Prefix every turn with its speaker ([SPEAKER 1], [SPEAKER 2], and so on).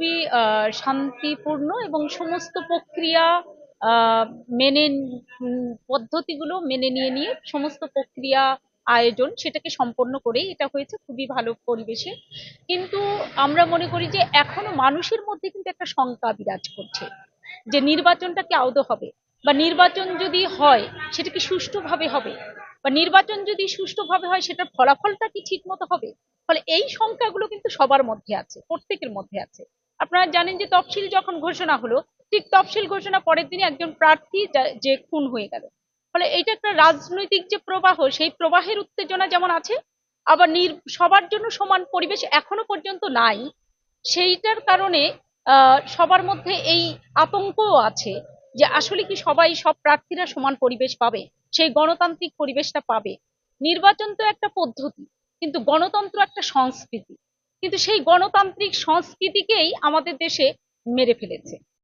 [SPEAKER 1] খুবই শান্তিপূর্ণ এবং সমস্ত প্রক্রিয়া মেনে পদ্ধতিগুলো মেনে নিয়ে নিয়ে সমস্ত প্রক্রিয়া আয়োজন সেটাকে সম্পন্ন করেই এটা হয়েছে খুবই ভালো পরিবেশে। কিন্তু আমরা মনে করি যে এখনও মানুষের মধ্যে কিন্তু একটা শঙ্কা বিরাজ করছে যে নির্বাচনটা কি আদৌ হবে? বা নির্বাচন যদি হয় সেটা কি সুষ্ঠুভাবে হবে? বা নির্বাচন যদি সুষ্ঠুভাবে হয় সেটার ফলাফলটা কি ঠিক মতো হবে? ফলে এই সংখ্যাগুলো কিন্তু সবার মধ্যে আছে, প্রত্যেকের মধ্যে আছে। আপনারা জানেন যে তফসিল যখন ঘোষণা হলো, ঠিক তফসিল ঘোষণা পরের দিনই একজন প্রার্থী যে খুন হয়ে গেল। ফলে এটা একটা রাজনৈতিক যে প্রবাহ, সেই প্রবাহের উত্তেজনা যেমন আছে, আবার নির, সবার জন্য সমান পরিবেশ এখনও পর্যন্ত নাই। সেইটার কারণে সবার মধ্যে এই আতঙ্কও আছে যে আসলে কি সবাই, সব প্রার্থীরা সমান পরিবেশ পাবে, সেই গণতান্ত্রিক পরিবেশটা পাবে। নির্বাচন তো একটা পদ্ধতি, কিন্তু গণতন্ত্র একটা সংস্কৃতি। কিন্তু সেই গণতান্ত্রিক সংস্কৃতিকেই আমাদের দেশে মেরে ফেলেছে।